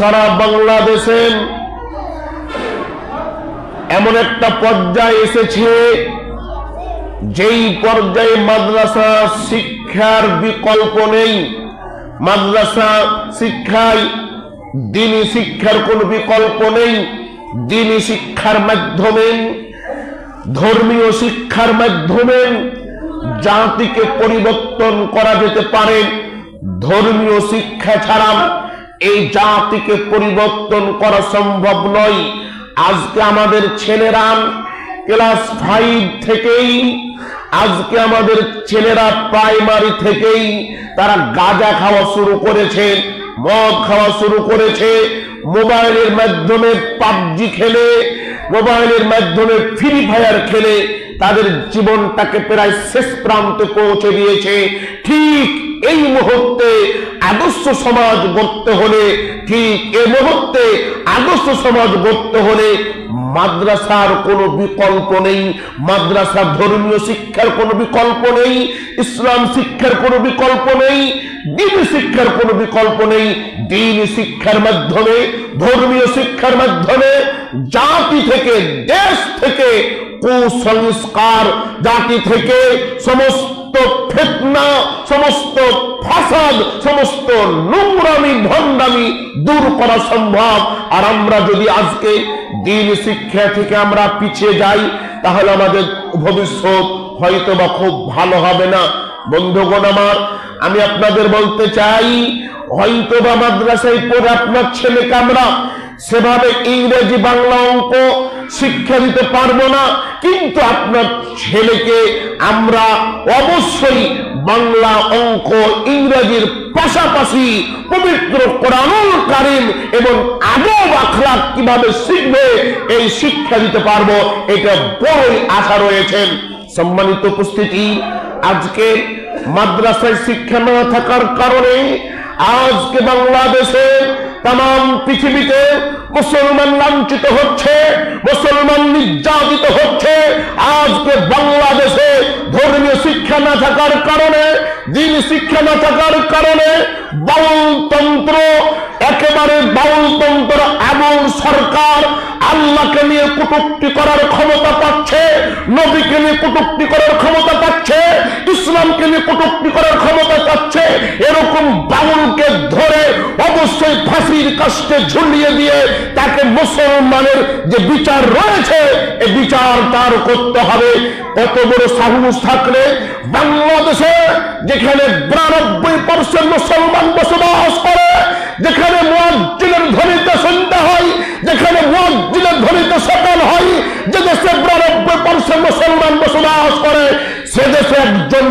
সারা বাংলাদেশে এমন একটা পর্যায়ে এসেছে, যেই পর্যায়ে মাদ্রাসা শিক্ষার বিকল্প নেই। মাদ্রাসা শিক্ষায় দিনী শিক্ষার কোনো বিকল্প নেই। দিনী শিক্ষার মাধ্যমে, ধর্মীয় শিক্ষার মাধ্যমে জাতিকে পরিবর্তন করা যেতে পারে। ধর্মীয় শিক্ষা ছাড়া এই জাতিকে পরিবর্তন করা সম্ভব নয়। আজকে আমাদের ছেলেরা ক্লাস ফাইভ থেকেই, আজকে আমাদের ছেলেরা প্রাইমারি থেকেই তারা গাঁজা খাওয়া শুরু করেছে, মদ খাওয়া শুরু করেছে মোবাইলের মাধ্যমে পাবজি খেলে, মোবাইলের মাধ্যমে ফ্রি ফায়ার খেলে, তাদের জীবনটাকে প্রায় শেষ প্রান্তে পৌঁছে দিয়েছে। ঠিক এই মুহূর্তে আদর্শ সমাজ গড়তে হলে, ঠিক এই মুহূর্তে আদর্শ সমাজ গড়তে হলে মাদ্রাসার কোনো বিকল্প নেই। মাদ্রাসা ধর্মীয় শিক্ষার কোনো বিকল্প নেই। ইসলাম শিক্ষার কোনো বিকল্প নেই। দিন শিক্ষার কোনো বিকল্প নেই। দিন শিক্ষার মাধ্যমে ধর্মীয় শিক্ষার মাধ্যমে জাতি থেকে, দেশ থেকে কুসংস্কার, জাতি থেকে সমস্ত ফেতনা, সমস্ত ফাসাদ, সমস্ত নোংরামি, ভণ্ডামি দূর করা সম্ভব। আর আমরা যদি আজকে দিন শিক্ষা থেকে আমরা পিছিয়ে যাই, তাহলে আমাদের ভবিষ্যৎ হয়তো বা খুব ভালো হবে না। বন্ধুগণ আমার, আমি আপনাদের বলতে চাই হয়তো বা মাদ্রাসায় পড়ে আপনার ছেলেকে আমরা সেভাবে ইংরেজি বাংলা অঙ্ক শিক্ষা দিতে পারব না। কিন্তু আপনার ছেলেকে আমরা অবশ্যই বাংলা অঙ্ক ইংরেজির পাশাপাশি পবিত্র কোরআনুল কারিম এবং আদব আখলাক কীভাবে শিখবে, এই শিক্ষা দিতে পারব। এটা বড়ই আশা রয়েছেন সম্মানিত উপস্থিতি, আজকে মাদ্রাসায় শিক্ষা না থাকার কারণে আজকে বাংলাদেশে তাম পৃথিবীতে মুসলমান লাঞ্ছিত হচ্ছে, মুসলমান নির্যাতিত হচ্ছে। আজকে বাংলাদেশে ধর্মীয় শিক্ষা না থাকার কারণে, দিন শিক্ষা না থাকার কারণে বাউলতন্ত্র, একেবারে বাউলতন্ত্র এমন সরকার আল্লাহকে নিয়ে কটুক্তি করার ক্ষমতা পাচ্ছে, নবীকে নিয়ে কটুক্তি করার ক্ষমতা পাচ্ছে, ইসলামকে নিয়ে কটুক্তি করার ক্ষমতা ফাঁসির কাষ্টে ঝুলিয়ে দিয়ে তাকে মুসলমানের যে বিচার রয়েছে, এ বিচার তার করতে হবে। কত বড় সাহস থাকলে বাংলাদেশে, যেখানে বিরানব্বই পার্সেন্ট মুসলমান বসবাস করে, যেখানে মুয়াজ্জিনের ধ্বনিতে শুনতে হয়, যেখানে মুয়াজ্জিনের ধ্বনিতে সকাল হয়, যে দেশে বিরানব্বই পার্সেন্ট মুসলমান বসবাস করে, সে দেশে একজন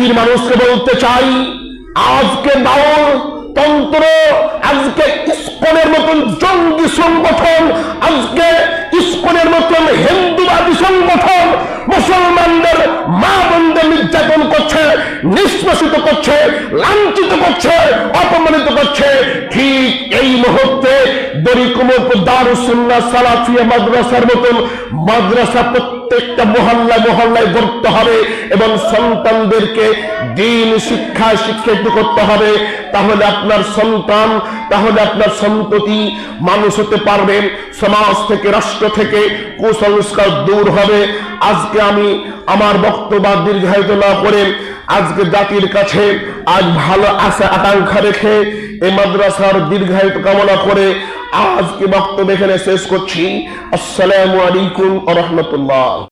জাতির মানুষকে বলতে চাই, আজকে বাউল তন্ত্র, আজকে ইস্কনের মতন জঙ্গি সংগঠন, আজকে ইস্কনের মতন হিন্দুবাদী সংগঠন মুসলমানদের মা বোনদের নির্যাতন করছে, নিষ্পেষিত করছে, লাঞ্ছিত করছে, অপমানিত করছে। ঠিক এই মুহূর্তে দরিকুমত দারুসুল্লাহ সালাফিয়া মাদ্রাসার মতন মাদ্রাসা প্রত্যেকটা মহল্লা মহল্লায় গড়তে হবে এবং সন্তানদেরকে দিন শিক্ষায় শিক্ষিত করতে হবে। তাহলে আপনার সন্তান, তাহলে আপনার সন্ততি মানুষ হতে পারবেন সমাজ থেকে, রাষ্ট্র থেকে, কুসংস্কার দূর হবে। আজকে আমি আমার বক্তব্য দীর্ঘায়িত না করে আজকে জাতির কাছে আজ ভালো আশা, আকাঙ্ক্ষা রেখে এই মাদ্রাসার দীর্ঘায়িত কামনা করে আজকে বক্তব্য এখানে শেষ করছি। আসসালামু আলাইকুম রহমতুল্লাহ।